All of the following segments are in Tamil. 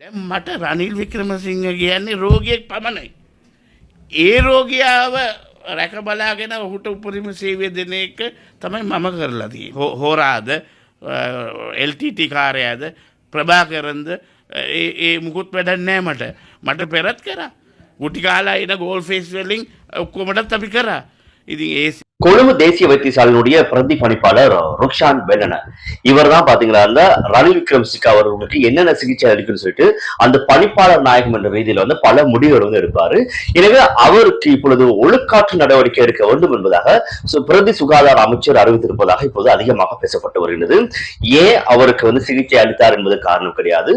දැන් මට රනිල් වික්‍රමසිංහ කියන්නේ රෝගියෙක් පමණයි. ඒ රෝගියාව රැක බලාගෙන ඔහුට උපරිම සේවය දෙන එක තමයි මම කරලා තියෙන්නේ. හෝ- හෝරාද එල්ටට කාරයාද ප්‍රභාකරන්ද ඒ ඒ මුකුත් වැඩක් නෑ මට මට පෙරත් කරා. ගුටි කාලා එන ගෝල් ෆේස් වෙල්ලිං ඔක්කොමටත් අපි කරා. இது கொழும்பு தேசிய வைத்தியசாலையினுடைய பிரதிபலிப்பாளர் ருக்ஷான் வெல்லன இவர் தான் பாத்தீங்கன்னா ரணில் விக்ரம் சிக்கா அவர்களுக்கு என்னென்ன சிகிச்சை அளிக்கும்னு சொல்லிட்டு அந்த பணிப்பாளர் நாயகம் என்ற ரீதியில் வந்து பல முடிவுகள் வந்து எடுப்பாரு. எனவே அவருக்கு இப்பொழுது ஒழுக்காற்று நடவடிக்கை எடுக்க வேண்டும் என்பதாக பிரதி சுகாதார அமைச்சர் அறிவித்திருப்பதாக இப்போது அதிகமாக பேசப்பட்டு வருகிறது ஏன் அவருக்கு வந்து சிகிச்சை அளித்தார் என்பது காரணம் கிடையாது.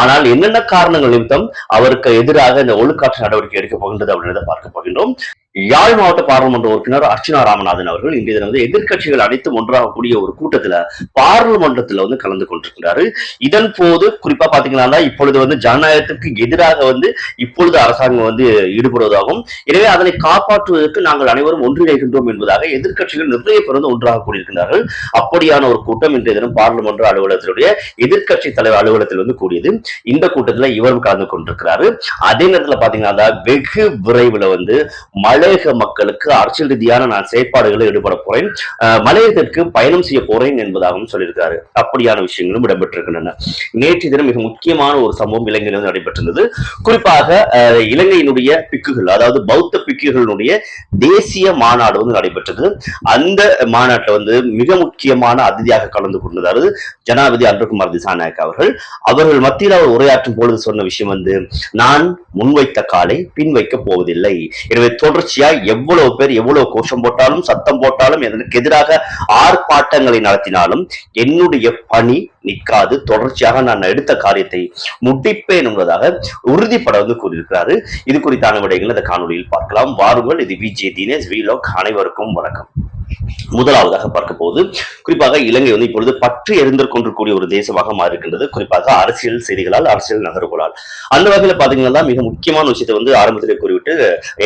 ஆனால் என்னென்ன காரணங்கள் நிமித்தம் அவருக்கு எதிராக இந்த ஒழுக்காற்று நடவடிக்கை எடுக்க போகின்றது அப்படின்றத பார்க்க போகின்றோம். யாழ் மாவட்ட பாராளுமன்ற உறுப்பினர் அர்ச்சனா ராமநாதன் அவர்கள் இன்றைய தினம் வந்து எதிர்கட்சிகள் அனைத்தும் ஒன்றாக கூடிய ஒரு கூட்டத்துல பாராளுமன்றத்துல வந்து கலந்து கொண்டிருக்கிறாரு. இதன் போது குறிப்பா பாத்தீங்கன்னா இப்பொழுது வந்து ஜனநாயகத்துக்கு எதிராக வந்து இப்பொழுது அரசாங்கம் வந்து ஈடுபடுவதாகவும் எனவே அதனை காப்பாற்றுவதற்கு நாங்கள் அனைவரும் ஒன்றிணைகின்றோம் என்பதாக எதிர்கட்சிகள் நிறைய பேர் வந்து ஒன்றாக கூடியிருக்கிறார்கள் அப்படியான ஒரு கூட்டம் இன்றைய தினம் பாராளுமன்ற அலுவலகத்தினுடைய எதிர்கட்சி தலைவர் அலுவலகத்தில் வந்து கூடியது. இந்த கூட்டத்துல இவரும் கலந்து கொண்டிருக்கிறாரு. அதே நேரத்துல பாத்தீங்கன்னா வெகு விரைவில் வந்து மழை மலையக மக்களுக்கு அரசியல் ரீதியான நான் செயற்பாடுகளில் ஈடுபட போறேன். மலையகத்திற்கு பயணம் செய்ய போறேன் என்பதாகவும் சொல்லியிருக்காரு. அப்படியான விஷயங்களும் இடம்பெற்றிருக்கின்றன. நேற்று தினம் மிக முக்கியமான ஒரு சம்பவம் இலங்கையில் வந்து நடைபெற்றிருந்தது. குறிப்பாக இலங்கையினுடைய பிக்குகள் அதாவது பௌத்த பிக்குகளுடைய தேசிய மாநாடு வந்து நடைபெற்றது. அந்த மாநாட்டில் வந்து மிக முக்கியமான அதிதியாக கலந்து கொண்டிருந்தாரு ஜனாதிபதி அன்புகுமார் திசாநாயக் அவர்கள். அவர்கள் மத்தியில் அவர் உரையாற்றும் பொழுது சொன்ன விஷயம் வந்து நான் முன்வைத்த காலை பின் வைக்க போவதில்லை. எனவே தொடர்ச்சி தொடர்ச்சியா எவ்வளவு பேர் எவ்வளவு கோஷம் போட்டாலும் சத்தம் போட்டாலும் எனக்கு எதிராக ஆர்ப்பாட்டங்களை நடத்தினாலும் என்னுடைய பணி நிற்காது. தொடர்ச்சியாக நான் எடுத்த காரியத்தை முடிப்பேன் என்பதாக உறுதிப்பட வந்து கூறியிருக்கிறாரு. இது குறித்தான விடைகள் இந்த காணொலியில் பார்க்கலாம். வாருங்கள் இது விஜே தினேஷ் வீலோக் அனைவருக்கும் வணக்கம். முதலாவதாக பார்க்க போது குறிப்பாக இலங்கை வந்து இப்பொழுது பற்றி எரிந்து கொண்டிருக்கூடிய ஒரு தேசமாக மாறியிருக்கின்றது. குறிப்பாக அரசியல் செய்திகளால் அரசியல் நகர்வுகளால். அந்த வகையில பாத்தீங்கன்னா மிக முக்கியமான விஷயத்தை வந்து ஆரம்பத்திலே கூறிவிட்டு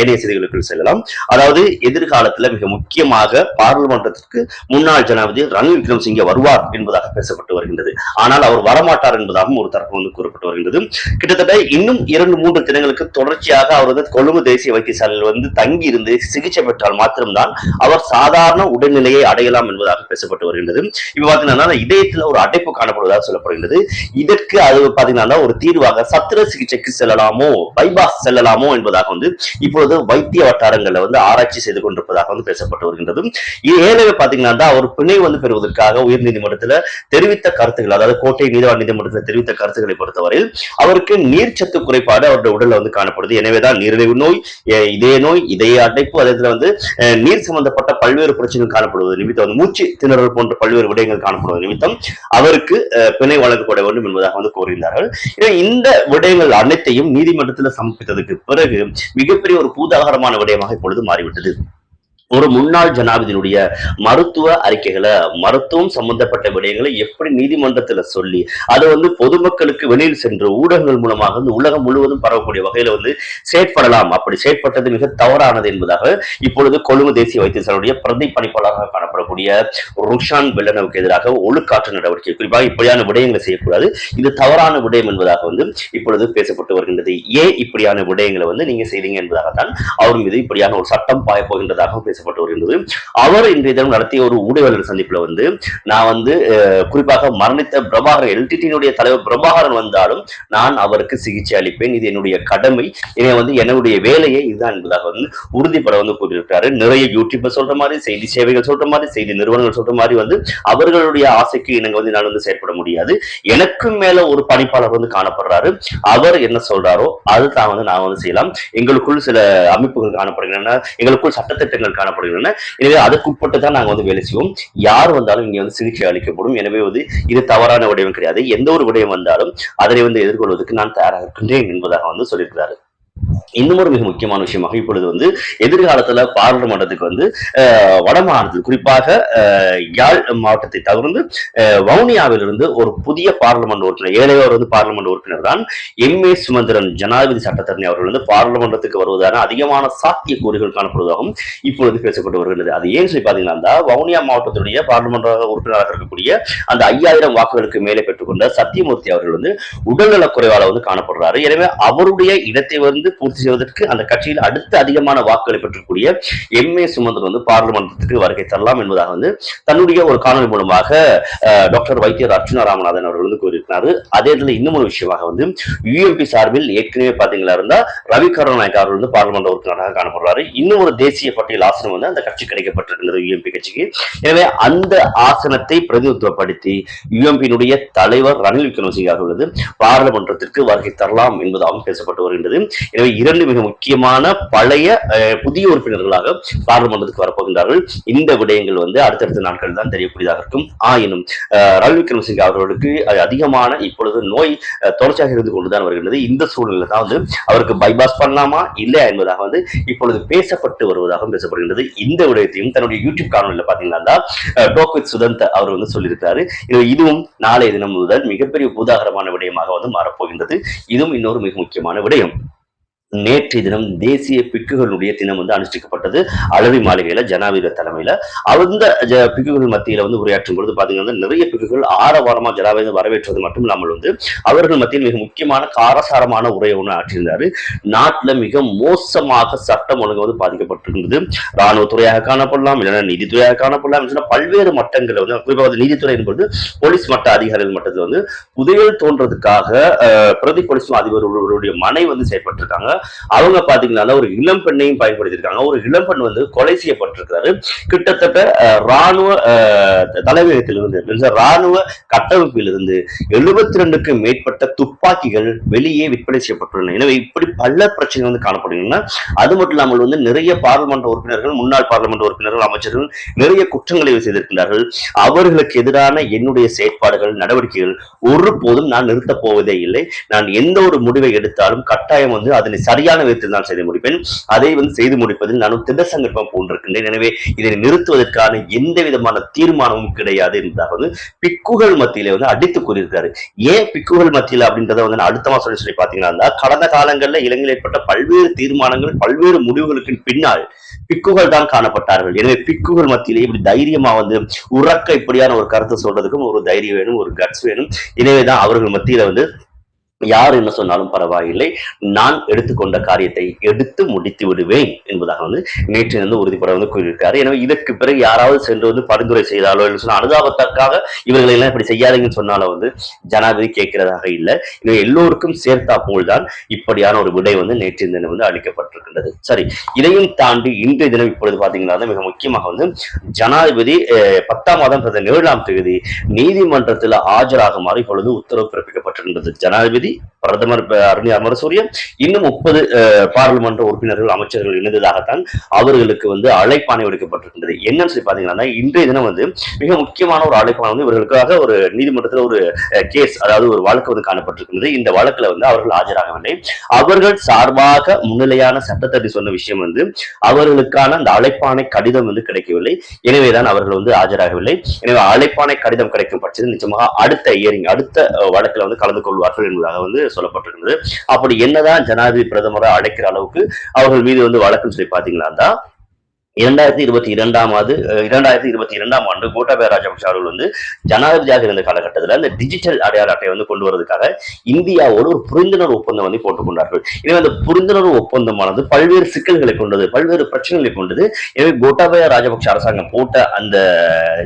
ஏனைய செய்திகளுக்குள் செல்லலாம். அதாவது எதிர்காலத்துல மிக முக்கியமாக பாராளுமன்றத்திற்கு முன்னாள் ஜனாதிபதி ரணில் விக்ரமசிங்கே வருவார் என்பதாக பேசப்பட்டு வருகின்றது. ஆனால் அவர் வரமாட்டார் என்பதாகவும் ஒரு தரப்பு வந்து கூறப்பட்டு வருகின்றது. கிட்டத்தட்ட இன்னும் இரண்டு மூன்று தினங்களுக்கு தொடர்ச்சியாக அவர் வந்து கொழும்பு தேசிய வைத்தியசாலையில் வந்து தங்கி இருந்து சிகிச்சை பெற்றால் மாத்திரம்தான் அவர் சாதாரண உடல்நிலையை அடையலாம் என்பதாக பேசப்பட்டு வருகின்றது. இப்ப பாத்தீங்கன்னா இதயத்துல ஒரு அடைப்பு காணப்படுவதாக சொல்லப்படுகின்றது. இதற்கு அது பாத்தீங்கன்னா ஒரு தீர்வாக சத்திர சிகிச்சைக்கு செல்லலாமோ பைபாஸ் செல்லலாமோ என்பதாக வந்து இப்பொழுது வைத்திய வட்டாரங்கள்ல வந்து ஆராய்ச்சி செய்து கொண்டிருப்பதாக வந்து பேசப்பட்டு வருகின்றது. இது ஏற்கனவே பாத்தீங்கன்னா அவர் பிணை வந்து பெறுவதற்காக உயர் உயர்நீதிமன்றத்துல தெரிவித்த கருத்துக்கள் அதாவது கோட்டை நீதிவான் நீதிமன்றத்தில் தெரிவித்த கருத்துக்களை பொறுத்தவரையில் அவருக்கு நீர்ச்சத்து குறைபாடு அவருடைய உடல்ல வந்து காணப்படுது. எனவேதான் நீரிழிவு நோய் இதய நோய் இதய அடைப்பு அதே வந்து நீர் சம்பந்தப்பட்ட பல்வேறு பிரச்சனைகள் காணப்படுவது நிமித்தம். வந்து மூச்சு திணறல் போன்ற பல்வேறு விடயங்கள் காணப்படுவது நிமித்தம் அவருக்கு பிணை வழங்கப்பட வேண்டும் என்பதாக வந்து கூறியிருந்தார்கள். இந்த விடயங்கள் அனைத்தையும் நீதிமன்றத்தில் சமர்ப்பித்ததுக்கு பிறகு மிகப்பெரிய ஒரு பூதாகரமான விடயமாக இப்பொழுது மாறிவிட்டது. ஒரு முன்னாள் ஜனாதிபதியுடைய மருத்துவ அறிக்கைகளை மருத்துவம் சம்பந்தப்பட்ட விடயங்களை எப்படி நீதிமன்றத்துல சொல்லி அதை வந்து பொதுமக்களுக்கு வெளியில் சென்று ஊடகங்கள் மூலமாக வந்து உலகம் முழுவதும் பரவக்கூடிய வகையில வந்து செயற்படலாம். அப்படி செயற்பட்டது மிக தவறானது என்பதாக இப்பொழுது கொழும்பு தேசிய வைத்தியசாலையுடைய பிரதி பணிப்பாளராக காணப்படக்கூடிய ருஷான் வெள்ளனவுக்கு எதிராக ஒழுக்காற்று நடவடிக்கை. குறிப்பாக இப்படியான விடயங்களை செய்யக்கூடாது. இது தவறான விடயம் என்பதாக வந்து இப்பொழுது பேசப்பட்டு வருகின்றது. ஏன் இப்படியான விடயங்களை வந்து நீங்க செய்தீங்க என்பதாகத்தான் அவர் மீது இப்படியான ஒரு சட்டம் பாயப்போகின்றதாக பேச பேசப்பட்டு வருகின்றது அவர் இன்றைய தினம் நடத்திய ஒரு ஊடகவியல் சந்திப்புல வந்து நான் வந்து குறிப்பாக மரணித்த பிரபாகரன் எல்டிடியினுடைய தலைவர் பிரபாகரன் வந்தாலும் நான் அவருக்கு சிகிச்சை அளிப்பேன். இது என்னுடைய கடமை. இதை வந்து என்னுடைய வேலையை இதுதான் என்பதாக வந்து உறுதிப்பட வந்து கூறியிருக்கிறாரு. நிறைய யூடியூபர் சொல்ற மாதிரி செய்தி சேவைகள் சொல்ற மாதிரி செய்தி நிறுவனங்கள் சொல்ற மாதிரி வந்து அவர்களுடைய ஆசைக்கு இணங்க வந்து நான் வந்து செயற்பட முடியாது. எனக்கும் மேல ஒரு பணிப்பாளர் வந்து காணப்படுறாரு. அவர் என்ன சொல்றாரோ அது தான் வந்து நான் வந்து செய்யலாம். எங்களுக்குள் சில அமைப்புகள் காணப்படுகின்றன. எங்களுக்குள் சட்டத்திட்டங்கள் காணப்படுகின்றன. எனவே அதற்குட்பட்டு தான் நாங்க வந்து வேலை செய்வோம். யார் வந்தாலும் இங்க வந்து சிகிச்சை அளிக்கப்படும். எனவே வந்து இது தவறான விடயம் கிடையாது. எந்த ஒரு விடயம் வந்தாலும் அதனை வந்து எதிர்கொள்வதற்கு நான் தயாராக இருக்கின்றேன் என்பதாக வந்து சொல்லியிருக்கிறாரு. இன்னும் ஒரு மிக முக்கியமான விஷயமாக இப்பொழுது வந்து எதிர்காலத்துல பாராளுமன்றத்துக்கு வந்து வட மாநிலத்தில் குறிப்பாக யாழ் மாவட்டத்தை தவிர்த்து வவுனியாவிலிருந்து ஒரு புதிய பாராளுமன்ற உறுப்பினர் ஏழையோர் வந்து பாராளுமன்ற உறுப்பினர் தான் எம். ஏ. சுமந்திரன் ஜனாதிபதி சட்டத்தரணி அவர்கள் வந்து பாராளுமன்றத்துக்கு வருவதான அதிகமான சாத்தியக்கூறுகள் காணப்படுவதாகவும் இப்பொழுது பேசப்பட்டு வருகிறது. அது ஏன் சொல்லி பாத்தீங்கன்னா வவுனியா மாவட்டத்துடைய பாராளுமன்ற உறுப்பினராக இருக்கக்கூடிய அந்த ஐயாயிரம் வாக்குகளுக்கு மேலே பெற்றுக்கொண்ட சத்தியமூர்த்தி அவர்கள் வந்து உடல்நலக் குறைவால வந்து காணப்படுறாரு. எனவே அவருடைய இடத்தை வந்து பூர்த்தி பூர்த்தி செய்வதற்கு அந்த கட்சியில் அடுத்த அதிகமான வாக்குகளை பெற்றக்கூடிய எம் ஏ சுமந்தர் வந்து பாராளுமன்றத்திற்கு வருகை தரலாம் என்பதாக வந்து தன்னுடைய ஒரு காணொலி மூலமாக டாக்டர் வைத்தியர் அர்ச்சுனா ராமநாதன் அவர்கள் வந்து கூறியிருக்கிறாரு. அதே இதுல இன்னும் ஒரு விஷயமாக வந்து யூஎம்பி சார்பில் ஏற்கனவே பாத்தீங்களா இருந்தா ரவி கருணாநாயக் அவர்கள் வந்து பாராளுமன்ற உறுப்பினராக காணப்படுறாரு இன்னும் ஒரு தேசிய பட்டியல் ஆசனம் வந்து அந்த கட்சி கிடைக்கப்பட்டிருக்கிறது யூஎம்பி கட்சிக்கு. எனவே அந்த ஆசனத்தை பிரதிநிதித்துவப்படுத்தி யூஎம்பியினுடைய தலைவர் ரணில் விக்ரமசிங்க அவர்கள் பாராளுமன்றத்திற்கு வருகை தரலாம் என்பதாகவும் பேசப்பட்டு வருகின்றது. எனவே இரண்டு மிக முக்கியமான பழைய புதிய உறுப்பினர்களாக பாராளுமன்றத்துக்கு வரப்போகின்றார்கள். இந்த விடயங்கள் வந்து அடுத்தடுத்த நாட்கள் தான் தெரியக்கூடியதாக இருக்கும். ஆயினும் ரல் விக்ரமசிங்க அவர்களுக்கு அது அதிகமான இப்பொழுது நோய் தொடர்ச்சியாக இருந்து கொண்டுதான் வருகின்றது. இந்த சூழ்நிலை தான் வந்து அவருக்கு பைபாஸ் பண்ணலாமா? இல்லையா என்பதாக வந்து இப்பொழுது பேசப்பட்டு வருவதாகவும் பேசப்படுகின்றது. இந்த விடயத்தையும் தன்னுடைய யூடியூப் காணொலியில் பாத்தீங்கன்னா டோக் வித் சுதந்த் அவர் வந்து சொல்லியிருக்காரு இது இதுவும் நாளைய தினம் முதல் மிகப்பெரிய பூதாகரமான விடயமாக வந்து மாறப்போகின்றது. இதுவும் இன்னொரு மிக முக்கியமான விடயம். நேற்றைய தினம் தேசிய பிக்குகளுடைய தினம் வந்து அனுஷ்டிக்கப்பட்டது. அளவி மாளிகையில ஜனாதிபதி தலைமையில. அந்த ஜ- பிக்குகள் மத்தியில வந்து உரையாற்றும் பொழுது பாத்தீங்கன்னா நிறைய பிக்குகள் ஆரவாரமா ஜனாதிபதி வரவேற்றது மட்டும் இல்லாமல் வந்து அவர்கள் மத்தியில் மிக முக்கியமான காரசாரமான உரையை ஒன்று ஆற்றியிருந்தாரு. நாட்டுல மிக மோசமாக சட்டம் ஒழுங்கு வந்து பாதிக்கப்பட்டிருந்தது. ராணுவத்துறையாக காணப்படலாம் இல்லைன்னா நீதித்துறையாக காணப்படலாம் பல்வேறு மட்டங்களில் வந்து குறிப்பாக நீதித்துறை என்பது போலீஸ் மட்ட அதிகாரிகள் மட்டத்தில் வந்து புதையல் தோன்றதுக்காக பிரதி போலீஸ் அதிபர் மனை வந்து செயற்பட்டிருக்காங்க. அவங்க பாத்தீங்கன்னா ஒரு இளம் பெண்ணையும் பயன்படுத்தியிருக்காங்க. ஒரு இளம் பெண் வந்து கொலை செய்யப்பட்டிருக்கிறாரு. கிட்டத்தட்ட ராணுவ தலைமையகத்திலிருந்து ராணுவ கட்டமைப்பிலிருந்து எழுபத்தி ரெண்டுக்கும் மேற்பட்ட துப்பாக்கிகள் வெளியே விற்பனை செய்யப்பட்டுள்ளன. எனவே இப்படி பல பிரச்சனை வந்து காணப்படுகின்றன. அது மட்டும் இல்லாமல் வந்து நிறைய பாராளுமன்ற உறுப்பினர்கள் முன்னாள் பாராளுமன்ற உறுப்பினர்கள் அமைச்சர்கள் நிறைய குற்றங்களை செய்திருக்கிறார்கள் அவர்களுக்கு எதிரான என்னுடைய செயற்பாடுகள் நடவடிக்கைகள் ஒருபோதும் நான் நிறுத்தப் போவதே இல்லை. நான் எந்த ஒரு முடிவை எடுத்தாலும் கட்டாயம் வந்து அதனை சரியான விதத்தில் தான் செய்து முடிப்பேன். அதை வந்து செய்து முடிப்பதில் நானும் திடசங்கற்பம் போன்றிருக்கின்றேன். எனவே இதை நிறுத்துவதற்கான எந்த விதமான தீர்மானமும் கிடையாது என்பதாக வந்து பிக்குகள் மத்தியிலே வந்து அடித்து கூறியிருக்காரு. ஏன் பிக்குகள் மத்தியில் அப்படின்றத வந்து நான் அடுத்தமா சொல்லி சொல்லி பாத்தீங்கன்னா கடந்த காலங்களில் இலங்கையில் ஏற்பட்ட பல்வேறு தீர்மானங்கள் பல்வேறு முடிவுகளுக்கு பின்னால் பிக்குகள் தான் காணப்பட்டார்கள். எனவே பிக்குகள் மத்தியிலே இப்படி தைரியமா வந்து உறக்க இப்படியான ஒரு கருத்தை சொல்றதுக்கும் ஒரு தைரியம் வேணும் ஒரு கட்ஸ் வேணும். எனவேதான் அவர்கள் மத்தியில வந்து யார் என்ன சொன்னாலும் பரவாயில்லை. நான் எடுத்துக்கொண்ட காரியத்தை எடுத்து முடித்து விடுவேன் என்பதாக வந்து நேற்று வந்து உறுதிப்பட வந்து கூறியிருக்காரு. எனவே இதற்கு பிறகு யாராவது சென்று வந்து பரிந்துரை செய்தாலோ என்று சொன்ன அனுதாபத்திற்காக இவர்களை எல்லாம் இப்படி செய்யாதீங்கன்னு சொன்னாலும் வந்து ஜனாதிபதி கேட்கிறதாக இல்லை. எனவே எல்லோருக்கும் சேர்த்தா போல்தான் இப்படியான ஒரு விடை வந்து நேற்று தினம் வந்து அளிக்கப்பட்டிருக்கின்றது. சரி இதையும் தாண்டி இன்றைய தினம் இப்பொழுது பாத்தீங்கன்னா மிக முக்கியமாக வந்து ஜனாதிபதி அஹ், பத்தாம் மாதம் பிறந்த ஏழாம் தேதி நீதிமன்றத்தில் ஆஜராகுமாறு இப்பொழுது உத்தரவு பிறப்பிக்கப்பட்டிருந்தது ஜனாதிபதி தேதி பிரதமர் அருணி அருண் இன்னும் முப்பது பாராளுமன்ற உறுப்பினர்கள் அமைச்சர்கள் இணைந்ததாகத்தான் அவர்களுக்கு வந்து அழைப்பாணை விடுக்கப்பட்டிருக்கின்றது. என்னன்னு சொல்லி பாத்தீங்கன்னா இன்றைய தினம் வந்து மிக முக்கியமான ஒரு அழைப்பாணை வந்து இவர்களுக்காக ஒரு நீதிமன்றத்தில் ஒரு கேஸ் அதாவது ஒரு வழக்கு வந்து காணப்பட்டிருக்கின்றது. இந்த வழக்குல வந்து அவர்கள் ஆஜராகவில்லை அவர்கள் சார்பாக முன்னிலையான சட்டத்தடி சொன்ன விஷயம் வந்து அவர்களுக்கான அந்த அழைப்பாணை கடிதம் வந்து கிடைக்கவில்லை. எனவேதான் அவர்கள் வந்து ஆஜராகவில்லை எனவே அழைப்பாணை கடிதம் கிடைக்கும் பட்சத்தில் நிச்சயமாக அடுத்த இயரிங் அடுத்த வழக்குல வந்து கலந்து கொள்வார்கள் என்பதாக வந்து சொல்லப்பட்டிருக்கிறது. அப்படி என்னதான் ஜனாதிபதி பிரதமரை அழைக்கிற அளவுக்கு அவர்கள் மீது வந்து வழக்குன்னு சொல்லி பாத்தீங்கன்னா தான் இரண்டாயிரத்தி இருபத்தி இரண்டாம் ஆண்டு இரண்டாயிரத்தி இருபத்தி இரண்டாம் ஆண்டு கோட்டாபய ராஜபக்ஷ அவர்கள் வந்து ஜனாதிபதியாக இருந்த காலகட்டத்தில் அந்த டிஜிட்டல் அடையாள அட்டை வந்து கொண்டு வரதுக்காக இந்தியாவோடு ஒரு புரிந்துணர்வு ஒப்பந்தம் வந்து போட்டுக்கொண்டார்கள் எனவே அந்த புரிந்துணர்வு ஒப்பந்தமானது பல்வேறு சிக்கல்களை கொண்டது பல்வேறு பிரச்சனைகளை கொண்டது. எனவே கோட்டாபய ராஜபக்ஷ அரசாங்கம் போட்ட அந்த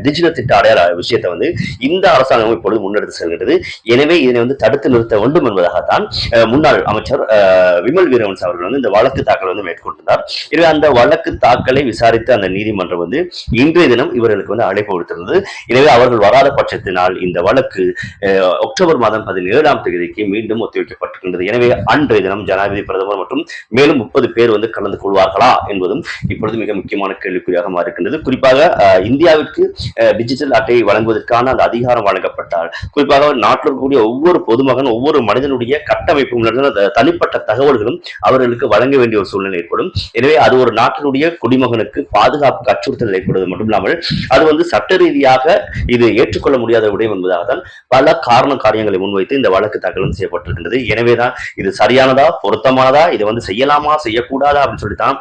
டிஜிட்டல் திட்ட அடையாள விஷயத்தை வந்து இந்த அரசாங்கம் இப்பொழுது முன்னெடுத்து செல்கிறது எனவே இதனை வந்து தடுத்து நிறுத்த வேண்டும் என்பதாகத்தான் முன்னாள் அமைச்சர் விமல் வீரவன்ஸ் அவர்கள் வந்து இந்த வழக்கு தாக்கல் வந்து மேற்கொண்டிருந்தார். எனவே அந்த வழக்கு தாக்கலை விசாரணை விசாரித்த அந்த நீதிமன்றம் வந்து இன்றைய தினம் இவர்களுக்கு வந்து அழைப்பு விடுத்திருந்தது. எனவே அவர்கள் வராத பட்சத்தினால் இந்த வழக்கு அக்டோபர் மாதம் பதினேழாம் தேதிக்கு மீண்டும் ஒத்திவைக்கப்பட்டிருக்கின்றது. எனவே அன்றைய தினம் ஜனாதிபதி பிரதமர் மற்றும் மேலும் முப்பது பேர் வந்து கலந்து கொள்வார்களா என்பதும் இப்பொழுது மிக முக்கியமான கேள்விக்குறியாக மாறுகின்றது குறிப்பாக இந்தியாவிற்கு டிஜிட்டல் அட்டையை வழங்குவதற்கான அந்த அதிகாரம் வழங்கப்பட்டால் குறிப்பாக நாட்டில் இருக்கக்கூடிய ஒவ்வொரு பொதுமகன் ஒவ்வொரு மனிதனுடைய கட்டமைப்பும் தனிப்பட்ட தகவல்களும் அவர்களுக்கு வழங்க வேண்டிய ஒரு சூழ்நிலை ஏற்படும். எனவே அது ஒரு நாட்டினுடைய குடிமகன் அவர்களுக்கு பாதுகாப்புக்கு அச்சுறுத்தல் ஏற்படுவது மட்டும் இல்லாமல் அது வந்து சட்ட ரீதியாக இது ஏற்றுக்கொள்ள முடியாத விடயம் என்பதாக தான் பல காரண காரியங்களை முன்வைத்து இந்த வழக்கு தாக்கல் செய்யப்பட்டிருக்கின்றது. எனவேதான் இது சரியானதா பொருத்தமானதா இதை வந்து செய்யலாமா செய்யக்கூடாதா அப்படின்னு சொல்லித்தான்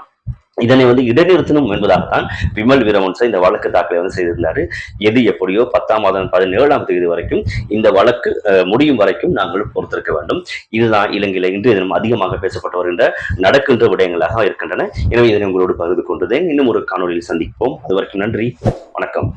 இதனை வந்து இடைநிறுத்தணும் என்பதாகத்தான் விமல் வீரவன்ச இந்த வழக்கு தாக்கலை வந்து செய்திருந்தாரு. எது எப்படியோ பத்தாம் மாதம் பதினேழாம் தேதி வரைக்கும் இந்த வழக்கு அஹ், முடியும் வரைக்கும் நாங்கள் பொறுத்திருக்க வேண்டும். இதுதான் இலங்கையில் இன்றைய தினம் அதிகமாக பேசப்பட்டு வருகின்ற நடக்கின்ற விடயங்களாக இருக்கின்றன. எனவே இதனை உங்களோடு பகிர்ந்து கொண்டதேன். இன்னும் ஒரு காணொலியில் சந்திப்போம். அது வரைக்கும் நன்றி. வணக்கம்.